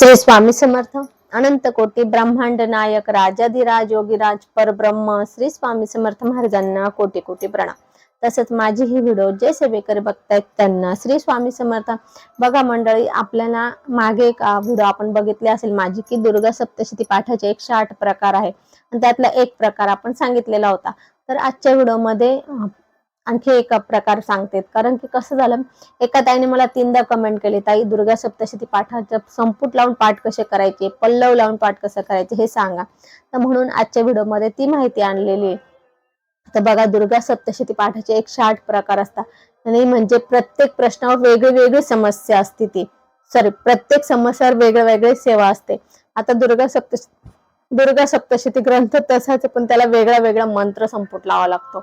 श्री स्वामी समर्थ अनंत कोटी ब्रह्मांड नायक राजाधिराज योगीराज परब्रह्म श्री स्वामी समर्थ महाराजांना कोटी कोटी प्रणाम. तसंच माझी ही व्हिडिओ जे सेवेकरी बघतायत त्यांना श्री स्वामी समर्थ. बघा मंडळी आपल्याला मागे एक व्हिडिओ आपण बघितले असेल माझी की दुर्गा सप्तशती पाठाचे एकशे आठ प्रकार आहे. त्यातला एक प्रकार आपण सांगितलेला होता. तर आजच्या व्हिडिओमध्ये मध्ये आणखी एक प्रकार सांगते कारण की कसं झालं एका ताईने मला तीनदा कमेंट केली ताई दुर्गा सप्तशती पाठाचं संपुट लावून पाठ कसे करायचे? पल्लव लावून पाठ कसं करायचे? हे सांगा. तर म्हणून आजच्या व्हिडिओमध्ये ती माहिती आणलेली आहे. तर बघा दुर्गा सप्तशती पाठाचे एकशे आठ प्रकार असतात. आणि म्हणजे प्रत्येक प्रश्नावर वेगळी वेगळी समस्या असते ती. सॉरी प्रत्येक समस्यावर वेगळे वेगळे सेवा असते. आता दुर्गा सप्त दुर्गा सप्तशती ग्रंथ तसाच पण त्याला वेगळा वेगळा मंत्र संपुट लावा लागतो.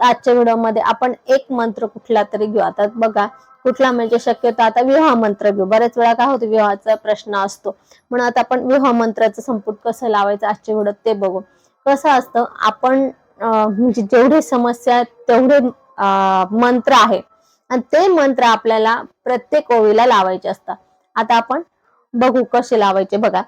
आजच्या व्हिडिओमध्ये आपण एक मंत्र कुठला तरी घेऊ. आता बघा कुठला म्हणजे शक्यतो आता विवाह मंत्र घेऊ. बऱ्याच वेळा काय होतं विवाहाचा प्रश्न असतो. म्हणून आता आपण विवाह मंत्राचं संपुट कसं लावायचं आजच्या व्हिडिओ ते बघू. कसं असतं आपण म्हणजे जेवढे समस्या तेवढे मंत्र आहे. आणि ते मंत्र आपल्याला प्रत्येक ओळीला लावायचे असतात. आता आपण बघू कसे लावायचे बघा.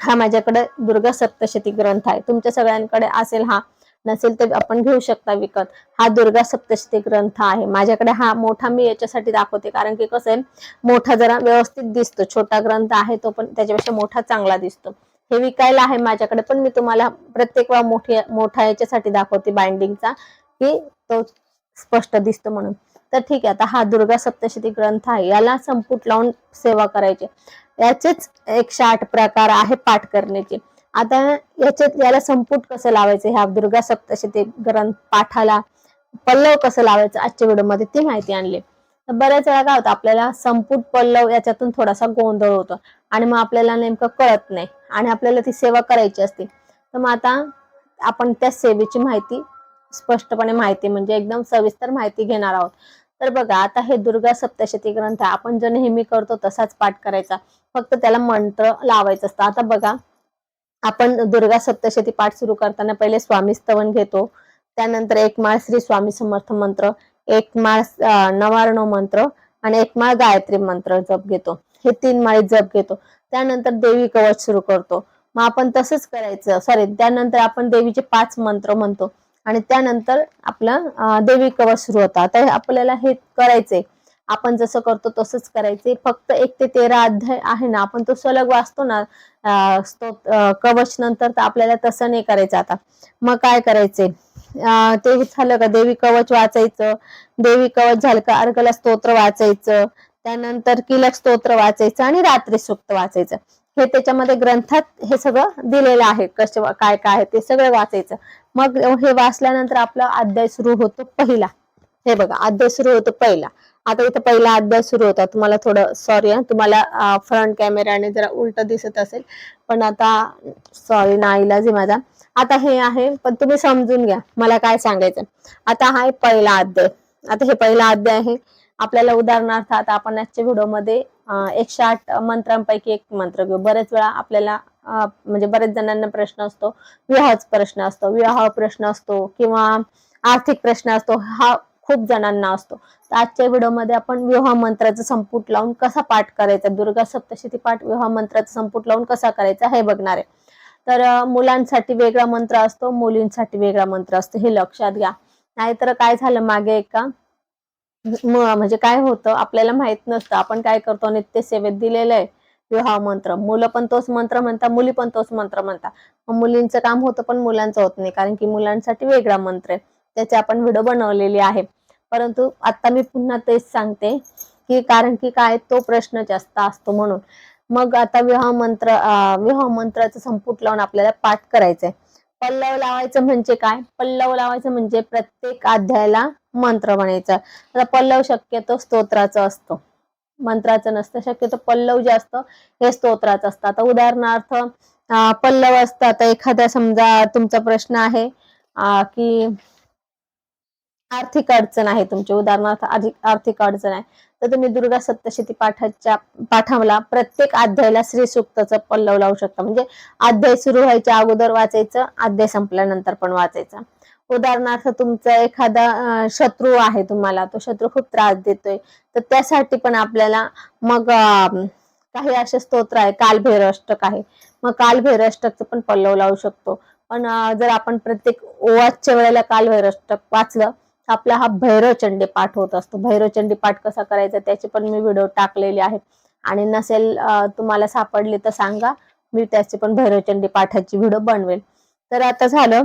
हा माझ्याकडे दुर्गा सप्तशती ग्रंथ आहे. तुमच्या सगळ्यांकडे असेल हा. नसेल तर आपण घेऊ शकता विकत. हा दुर्गा सप्तशती ग्रंथ आहे. माझ्याकडे हा मोठा मी याच्यासाठी दाखवते. कारण की कसं आहे मोठा जरा व्यवस्थित दिसतो. छोटा ग्रंथ आहे तो पण त्याच्यापेक्षा मोठा चांगला दिसतो. हे विकायला आहे माझ्याकडे पण मी तुम्हाला प्रत्येक वेळा मोठी मोठा याच्यासाठी दाखवते बाइंडिंगचा की तो स्पष्ट दिसतो म्हणून. तर ठीक आहे आता हा दुर्गा सप्तशती ग्रंथ आहे. याला संपुट लावून सेवा करायची. याचेच एकशे आठ प्रकार आहे पाठ करण्याचे. आता याच्यात याला संपुट कसं लावायचं? ह्या दुर्गा सप्तशती ग्रंथ पाठाला पल्लव कसं लावायचं? आजच्या व्हिडिओमध्ये ती माहिती आणली. तर बऱ्याच वेळा काय होतं आपल्याला संपुट पल्लव याच्यातून थोडासा गोंधळ होतो. आणि मग आपल्याला नेमकं कळत नाही. आणि आपल्याला ती सेवा करायची असते. तर मग आता आपण त्या सेवेची माहिती स्पष्टपणे माहिती म्हणजे एकदम सविस्तर माहिती घेणार आहोत. तर बघा आता हे दुर्गा सप्तशती ग्रंथ आपण जो नेहमी करतो तसाच पाठ करायचा. फक्त त्याला मंत्र लावायचं असतं. आता बघा आपण दुर्गा सप्तशती पाठ सुरू करताना पहिले स्वामी स्तवन घेतो. त्यानंतर एक माळ श्री स्वामी समर्थ मंत्र एक माळ अं, मंत्र आणि एक माळ गायत्री मंत्र जप घेतो. हे तीन माळी जप घेतो. त्यानंतर देवी कवच सुरू करतो. मग आपण तसंच करायचं. सॉरी त्यानंतर आपण देवीचे पाच मंत्र म्हणतो. आणि त्यानंतर आपलं देवी कवच सुरू होतं आता हे आपल्याला हे करायचंय. आपण जसं करतो तसंच करायचे. फक्त एक ते तेरा अध्याय आहे ना आपण तो सलग वाचतो ना कवच नंतर तर आपल्याला तसं नाही करायचं आता. मग काय करायचंय ते झालं का देवी कवच वाचायचं. देवी कवच झालं का अर्गला स्तोत्र वाचायचं. त्यानंतर किलक स्तोत्र वाचायचं आणि रात्री सुक्त वाचायचं. हे त्याच्यामध्ये ग्रंथात हे सगळं दिलेलं आहे. कसं काय काय आहे ते सगळं वाचायचं. मग हे वाचल्यानंतर आपला अध्याय सुरू होतो पहिला. हे बघा अध्याय सुरू होतो पहिला. आता इथं पहिला अध्याय सुरू होता. तुम्हाला थोडं सॉरी तुम्हाला फ्रंट कॅमेराने जरा उलट दिसत असेल. पण आता सॉरी ना इलाज आहे माझा. आता हे आहे पण तुम्ही समजून घ्या. मला काय सांगायचं आता हा पहिला अध्याय. आता हे पहिला अध्याय आहे. आपल्याला उदाहरणार्थ आता आपण आजच्या व्हिडिओमध्ये एकशे आठ मंत्रांपैकी एक मंत्र घेऊ. बरेच वेळा आपल्याला म्हणजे बरेच जणांना प्रश्न असतो. विवाहच प्रश्न असतो विवाह प्रश्न असतो किंवा आर्थिक प्रश्न असतो. हा खूप जणांना असतो. तर आजच्या व्हिडिओमध्ये आपण विवाह मंत्राचं संपुट लावून कसा पाठ करायचा? दुर्गा सप्तशती पाठ विवाह मंत्राचं संपुट लावून कसा करायचा हे बघणार आहे. तर मुलांसाठी वेगळा मंत्र असतो मुलींसाठी वेगळा मंत्र असतो. हे लक्षात घ्या. नाहीतर काय झालं मागे एका म्हणजे काय होतं आपल्याला माहीत नसतं. आपण काय करतो नित्य सेवेत दिलेलं आहे विवाह मंत्र. मुलं पण तोच मंत्र म्हणता मुली पण तोच मंत्र म्हणतात. मग मुलींचं काम होतं पण मुलांचं होत नाही. कारण की मुलांसाठी वेगळा मंत्र आहे. त्याचे आपण व्हिडिओ बनवलेली आहे. परंतु आता मी पुन्हा तेच सांगते की कारण की काय तो प्रश्न जास्त असतो म्हणून. मग आता विवाह मंत्र विवाह मंत्राचं संपुट लावून आपल्याला पाठ करायचंय. पल्लव लावायचं म्हणजे काय? पल्लव लावायचं म्हणजे प्रत्येक अध्यायाला मंत्र म्हणायचा. आता पल्लव शक्यतो स्तोत्राचं असतो. मंत्राचं नसतं शक्यतो पल्लव जे असतं हे स्तोत्राचं असतं. आता उदाहरणार्थ पल्लव असतं. आता एखाद्या समजा तुमचा प्रश्न आहे की आर्थिक अडचण आहे तुमची. उदाहरणार्थ अधिक आर्थिक अडचण आहे. तर तुम्ही दुर्गा सप्तशती पाठाच्या पाठाला प्रत्येक अध्यायाला श्री सुक्तचं पल्लव लावू शकता. म्हणजे अध्याय सुरू व्हायच्या अगोदर वाचायचं अध्याय संपल्यानंतर पण वाचायचं. उदाहरणार्थ तुमचा एखादा शत्रू आहे तुम्हाला तो शत्रू खूप त्रास देतोय. तर त्यासाठी पण आपल्याला मग काही असे स्तोत्र आहे. कालभैरष्टक आहे. मग कालभैरष्टकचं पण पल्लव लावू शकतो. पण जर आपण प्रत्येक ओवाच्या वेळेला कालभैरष्टक वाचलं आपला हा भैरवचंडी पाठ होत असतो. भैरवचंडी पाठ कसा करायचा त्याचे पण मी व्हिडिओ टाकलेले आहेत. आणि नसेल तुम्हाला सापडले तर सांगा. मी त्याची पण भैरवचंडी पाठाची व्हिडिओ बनवेल. तर आता झालं.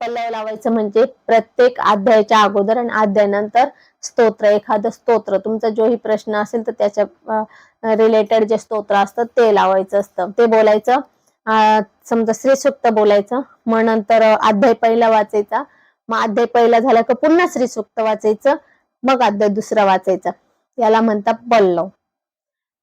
पल्लव लावायचं म्हणजे प्रत्येक अध्यायाच्या अगोदर आणि अध्यायानंतर स्तोत्र. एखादं स्तोत्र. तुमचा जोही प्रश्न असेल तर त्याच्या रिलेटेड जे स्तोत्र असतं ते लावायचं असतं. ते बोलायचं. समजा श्रीसुक्त बोलायचं. मग नंतर अध्याय पहिला वाचायचा. मग अध्याय पहिला झाला की पुन्हा श्री सुक्त वाचायचं मग अध्याय दुसरा वाचायचा. याला म्हणतात पल्लव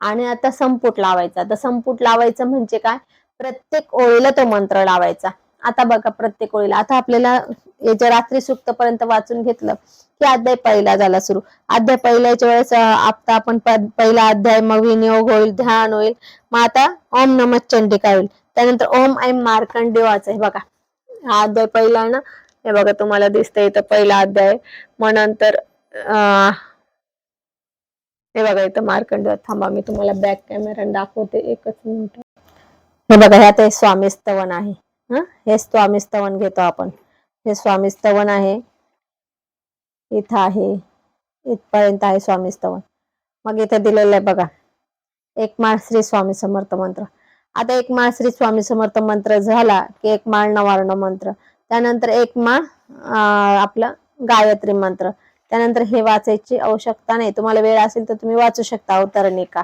आणि आता संपुट लावायचा. आता संपुट लावायचं म्हणजे काय? प्रत्येक ओळीला तो मंत्र लावायचा. आता बघा प्रत्येक ओळीला. आता आपल्याला याच्या रात्री सुक्त पर्यंत वाचून घेतलं की अध्याय पहिला झाला सुरू. अध्याय पहिल्याच्या वेळेस आता आपण पहिला अध्याय मग विनियोग होईल ध्यान होईल. मग आता ओम नमः चंडिका होईल. त्यानंतर ओम ऐम मार्कंडे वाचाय बघा. हा अध्याय पहिला ना? हे बघा तुम्हाला दिसतंय इथं पहिला अध्याय. मग नंतर हे बघा इथं मार्कंड थांबा मी तुम्हाला बॅक कॅमेरा दाखवते एकच मिनिट. हे बघा ह्यात हे स्वामी स्तवन आहे. हे स्वामी स्तवन घेतो आपण. हे स्वामी स्तवन आहे. इथं आहे. इथपर्यंत आहे स्वामी स्तवन. मग इथे दिलेलं आहे बघा. एक माळ श्री स्वामी समर्थ मंत्र. आता एक माळ श्री स्वामी समर्थ मंत्र झाला की एक माळ नवार्ण मंत्र. त्यानंतर एक माळ आपलं गायत्री मंत्र. त्यानंतर हे वाचायची आवश्यकता नाही. तुम्हाला वेळ असेल तर तुम्ही वाचू शकता अवतरणिका.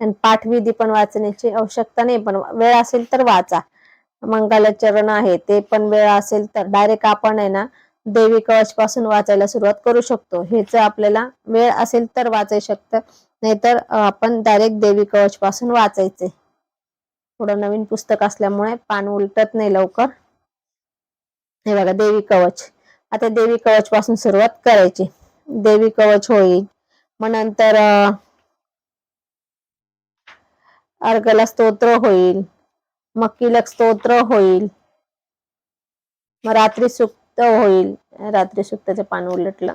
आणि पाठविधी पण वाचण्याची आवश्यकता नाही पण वेळ असेल तर वाचा. मंगलचरण आहे ते पण वेळ असेल तर डायरेक्ट आपण आहे ना देवी कवच पासून वाचायला सुरुवात करू शकतो. हेच आपल्याला वेळ असेल तर वाचाय शकतं. नाहीतर आपण डायरेक्ट देवी कवच पासून वाचायचे. थोडं नवीन पुस्तक असल्यामुळे पान उलटत नाही लवकर. हे बघा देवी कवच. आता देवी कवच पासून सुरुवात करायची. देवी कवच होईल. मग नंतर अर्गला स्तोत्र होईल. मग किलक स्तोत्र होईल. मग रात्री सुक्त होईल. रात्री सुक्ताचं पान उलटलं.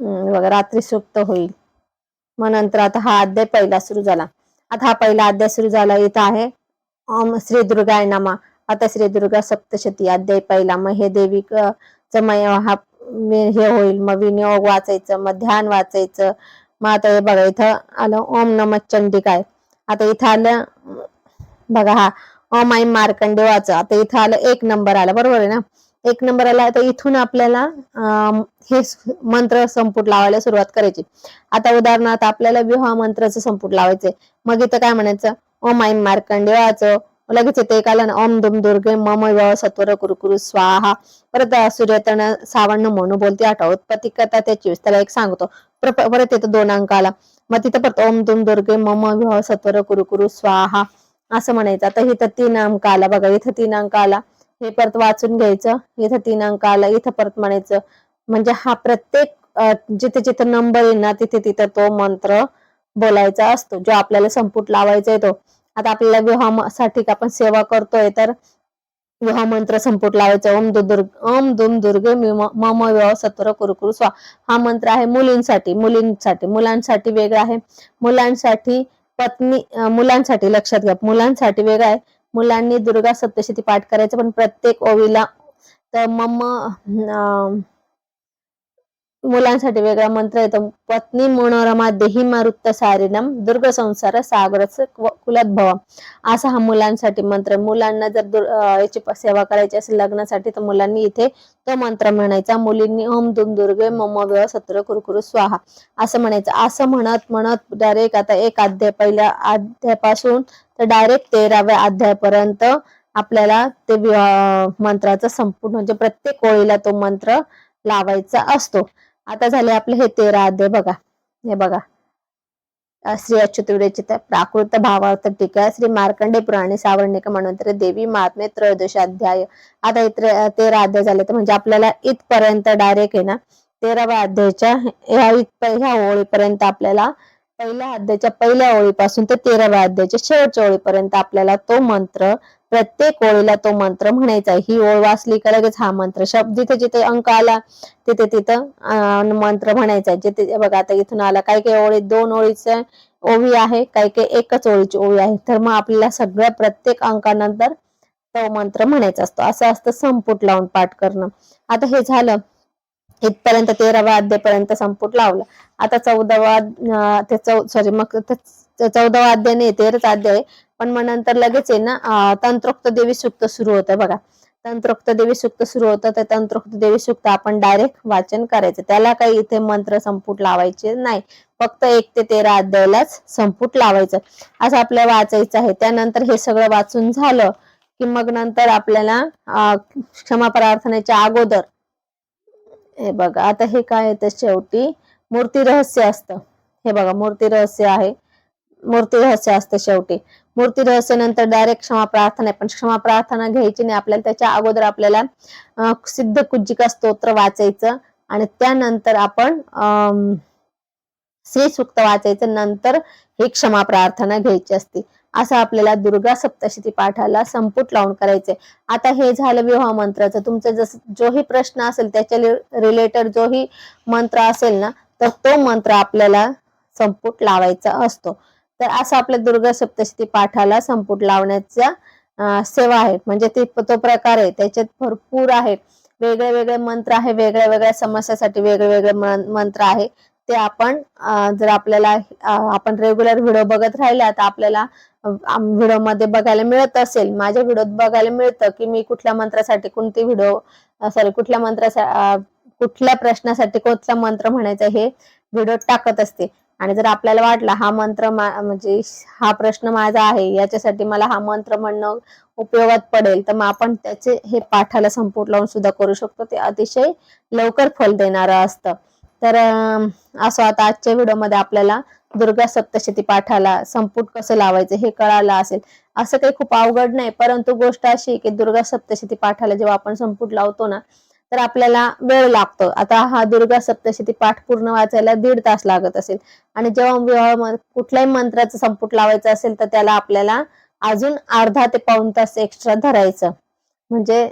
बघा रात्री सुप्त होईल. मग नंतर आता हा अध्याय पहिला सुरू झाला. आता हा पहिला अध्याय सुरू झाला इथं आहे. ओम श्री दुर्गाय नामा. आता श्री दुर्गा सप्तशती अध्याय पहिला. मग हे देवी मय हा हे होईल. मग विनियोग वाचायचं मग ध्यान वाचायचं. मग आता हे बघा इथं आलं ओम नम चंडिकाय आता इथं आलं बघा हा ओम आई मार्कंडे वाचा. आता इथं आलं एक नंबर आला. बरोबर आहे ना? एक नंबर आला. तर इथून आपल्याला अं, हे मंत्र संपुट लावायला सुरुवात करायची. आता उदाहरणार्थ आपल्याला विवाह मंत्राचं संपुट लावायचंय. मग इथं काय म्हणायचं? ओम ऐं मार्कंडेवाचं लगेच इथे एक आलं ना ओम दुम दुर्गे मम विवाह सत्वर कुरुकुरु स्वाहा. परत सूर्यतन सावण म्हणू बोलते आठवत उत्पत्ती कथा त्याची त्याला एक सांगतो. परत इथं दोन अंक आला. मग तिथं परत ओम दुम दुर्गे मम विवाह सत्वर कुरुकुरु स्वाहा. असं म्हणायचं. आता इथं तीन अंक आला. बघा इथं तीन अंक आला. हे परत वाचून घ्यायचं इथं तीन अंक आला इथं परत म्हणायचं. म्हणजे हा प्रत्येक जिथे जिथे नंबर येईल ना तिथे तिथे तो मंत्र बोलायचा असतो जो आपल्याला संपुट लावायचा आहे तो आता आपल्याला विवाहासाठी आपण सेवा करतोय तर विवाह मंत्र संपुट लावायचा. ओम दुर्ग ओम दुम दुर्गे मम विवाह सत्वर कुरुकुरु स्वा. हा मंत्र आहे मुलींसाठी मुलींसाठी मुलांसाठी वेगळा आहे. मुलांसाठी पत्नी मुलांसाठी लक्षात घ्या मुलांसाठी वेगळा आहे. मुलांनी दुर्गा सप्तशती पाठ करायचं पण प्रत्येक ओवीला तर मम मुलांसाठी वेगळा मंत्र येतो. पत्नी मनोरमा देही मारुत्त सारिनम दुर्ग संसार सागरच कुलात भव. असा हा मुलांसाठी मंत्र. आहे. मुलांना जर याची सेवा करायची असेल लग्नासाठी तर मुलांनी इथे तो मंत्र म्हणायचा. मुलींनी ओम दुम दुर्गे मम व्यव सत्र कुरकुरु स्वाहा. असं म्हणायचं. असं म्हणत म्हणत डायरेक्ट आता एक अध्याय पहिल्या अध्यायापासून तर डायरेक्ट तेराव्या अध्यायापर्यंत आपल्याला ते मंत्राचा संपूर्ण म्हणजे प्रत्येक ओळीला तो मंत्र लावायचा असतो. आता झाले आपले हे तेरा अध्याय बघा. हे बघा. श्री अच्युतविडेची प्राकृत भावार्थ टीका श्री मार्कंडे पुराणे सावर्णिक म्हणून देवी महात्मे त्रयोदश अध्याय. आता इथे तेरा अध्याय झाले तर म्हणजे आपल्याला इथपर्यंत डायरेक्ट आहे ना तेराव्या अध्यायाच्या ह्या इथप- ह्या ओळीपर्यंत आपल्याला पहिल्या अध्यायाच्या पहिल्या ओळीपासून ते तेराव्या अध्यायाच्या शेवटच्या ओळीपर्यंत आपल्याला तो मंत्र प्रत्येक ओळीला तो मंत्र म्हणायचा ही ओळ वाचली का लगेच हा मंत्र शब्द जिथे जिथे अंक आला तिथे तिथं मंत्र म्हणायचा जिथे बघा आता इथून आला काही काही ओळी दोन ओळीचे ओवी आहे काही काही एकच ओळीची ओवी आहे. तर मग आपल्याला सगळ्या प्रत्येक अंकानंतर तो मंत्र म्हणायचा असतो. असं असतं संपुट लावून पाठ करणं. आता हे झालं. इथपर्यंत तेरावा अध्यायपर्यंत संपुट लावलं. आता चौदावा ते चौ सॉरी मग चौदावा अध्याय नाही तेराच अध्याय आहे. पण मग नंतर लगेच आहे ना तंत्रोक्त देवी सुक्त सुरू होतं बघा. तंत्रोक्त देवी सुक्त सुरू होतं तर तंत्रोक्त देवी सुक्त आपण डायरेक्ट वाचन करायचं. त्याला काही इथे मंत्र संपुट लावायचे नाही. फक्त एक ते तेरा अध्यायालाच संपुट लावायचं. असं आपल्याला वाचायचं आहे. त्यानंतर हे सगळं वाचून झालं की मग नंतर आपल्याला क्षमा प्रार्थनेच्या अगोदर हे बघा आता हे काय येतं शेवटी मूर्ती रहस्य असतं. हे बघा मूर्ती रहस्य आहे. मूर्ती रहस्य असतं शेवटी. मूर्ती रहस्य नंतर डायरेक्ट क्षमा प्रार्थना आहे. पण क्षमा प्रार्थना घ्यायची नाही आपल्याला. त्याच्या अगोदर आपल्याला सिद्ध कुज्जिका स्तोत्र वाचायचं आणि त्यानंतर आपण श्री सुक्त वाचायचं. नंतर ही क्षमा प्रार्थना घ्यायची असते. असं आपल्याला दुर्गा सप्तशती पाठाला संपुट लावून करायचंय. आता हे झालं विवाह मंत्राचं. तुमचं जस जोही प्रश्न असेल त्याच्या रिलेटेड जोही मंत्र असेल ना तर तो मंत्र आपल्याला संपुट लावायचा असतो. तर असं आपल्या दुर्गा सप्तशती पाठाला संपुट लावण्याच्या सेवा आहे. म्हणजे ते तो प्रकार आहे. त्याच्यात भरपूर आहे. वेगळे वेगळे मंत्र आहे. वेगळ्या वेगळ्या समस्यासाठी वेगळे वेगळे मंत्र आहे. ते आपण जर आपल्याला आपण रेग्युलर व्हिडिओ बघत राहिला तर आपल्याला व्हिडिओमध्ये बघायला मिळत असेल. माझ्या व्हिडिओत बघायला मिळतं की मी कुठल्या मंत्रासाठी कोणती व्हिडिओ सॉरी कुठल्या मंत्रासाठी कुठल्या प्रश्नासाठी कोणता मंत्र म्हणायचा हे व्हिडिओ टाकत असते. आणि जर आपल्याला वाटला हा मंत्र म्हणजे हा प्रश्न माझा आहे याच्यासाठी मला हा मंत्र म्हणणं उपयोगात पडेल तर मग आपण त्याचे हे पाठाला संपूर्ण लावून सुद्धा करू शकतो. ते अतिशय लवकर फल देणारं असतं. तर असं आता आजच्या व्हिडिओमध्ये आपल्याला दुर्गा सप्तशती पाठाला संपुट कसं लावायचं हे कळालं असेल. असं काही खूप अवघड नाही परंतु गोष्ट अशी की दुर्गा सप्तशती पाठाला जेव्हा आपण संपुट लावतो ना तर आपल्याला वेळ लागतो. आता हा दुर्गा सप्तशती पाठ पूर्ण वाचायला दीड तास लागत असेल. आणि जेव्हा कुठल्याही मंत्राचं संपुट लावायचं असेल तर त्याला आपल्याला अजून अर्धा ते पाऊण तास एक्स्ट्रा धरायचं. म्हणजे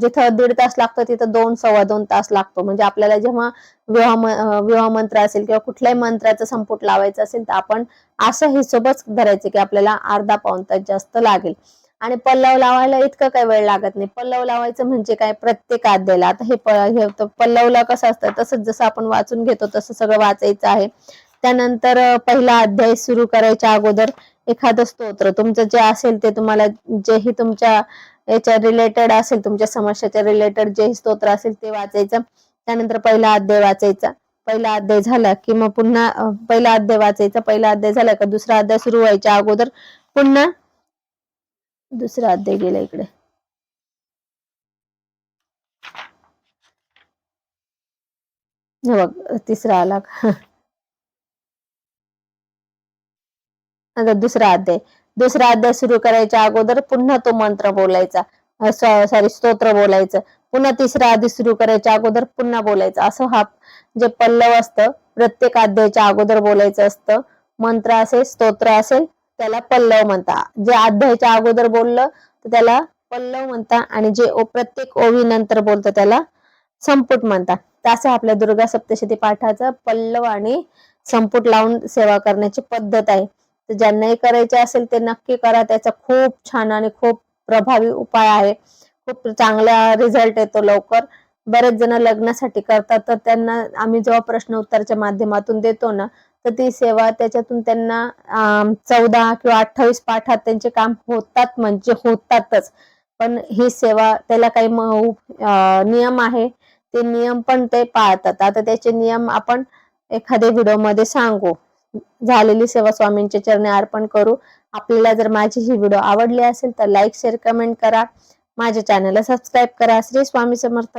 जिथं दीड तास लागतो तिथं दोन सव्वा दोन तास लागतो. म्हणजे आपल्याला जेव्हा विवाह विवाह मंत्र असेल किंवा कुठल्याही मंत्राचं संपुट लावायचं असेल तर आपण असं हिशोबच धरायचं की आपल्याला अर्धा पाऊण तास जास्त लागेल. आणि पल्लव लावायला इतकं काही वेळ लागत नाही. पल्लव लावायचं म्हणजे काय? प्रत्येक आद्याला. आता हे पल्लवला कसं असतं? तसंच जसं आपण वाचून घेतो तसं सगळं वाचायचं आहे. त्यानंतर पहिला अध्याय सुरू करायच्या अगोदर एखादं स्तोत्र तुमचं जे असेल ते तुम्हाला जेही तुमच्या याच्या रिलेटेड असेल तुमच्या समस्याच्या रिलेटेड जेही स्तोत्र असेल ते वाचायचं. त्यानंतर पहिला अध्याय वाचायचा. पहिला अध्याय झाला की मग पुन्हा पहिला अध्याय वाचायचा. पहिला अध्याय झाला का दुसरा अध्याय सुरू व्हायच्या अगोदर पुन्हा दुसरा अध्याय गेला इकडे. बघ तिसरा आला नंतर दुसरा अध्याय. दुसरा अध्याय सुरू करायच्या अगोदर पुन्हा तो मंत्र बोलायचा. सॉरी स्तोत्र बोलायचं. पुन्हा तिसरा अध्याय सुरू करायच्या अगोदर पुन्हा बोलायचं. असं हा जे पल्लव असतं प्रत्येक अध्यायाच्या अगोदर बोलायचं असतं. मंत्र असेल स्तोत्र असेल त्याला पल्लव म्हणता. जे अध्यायाच्या अगोदर बोललं तर त्याला पल्लव म्हणता. आणि जे ओ- प्रत्येक ओवी नंतर बोलतं त्याला संपुट म्हणतात तसं आपल्या दुर्गा सप्तशती पाठाचं पल्लव आणि संपुट लावून सेवा करण्याची पद्धत आहे. तर ज्यांनाही करायचे असेल ते नक्की करा. त्याचा खूप छान आणि खूप प्रभावी उपाय आहे. खूप चांगला रिझल्ट येतो लवकर. बरेच जण लग्नासाठी करतात तर त्यांना आम्ही जेव्हा प्रश्न उत्तरच्या माध्यमातून देतो ना तर ती सेवा त्याच्यातून त्यांना चौदा किंवा अठ्ठावीस पाठात त्यांचे काम होतात म्हणजे होतातच. पण ही सेवा त्याला काही नियम आहे. ते नियम पण ते पाळतात. आता त्याचे नियम आपण एखाद्या व्हिडिओ सांगू. झालेली सेवा स्वामींचे चरणी अर्पण करू. आपल्याला जर माझी ही व्हिडिओ आवडली असेल तर लाईक शेअर कमेंट करा. माझ्या चॅनलला सबस्क्राईब करा. श्री स्वामी समर्थ.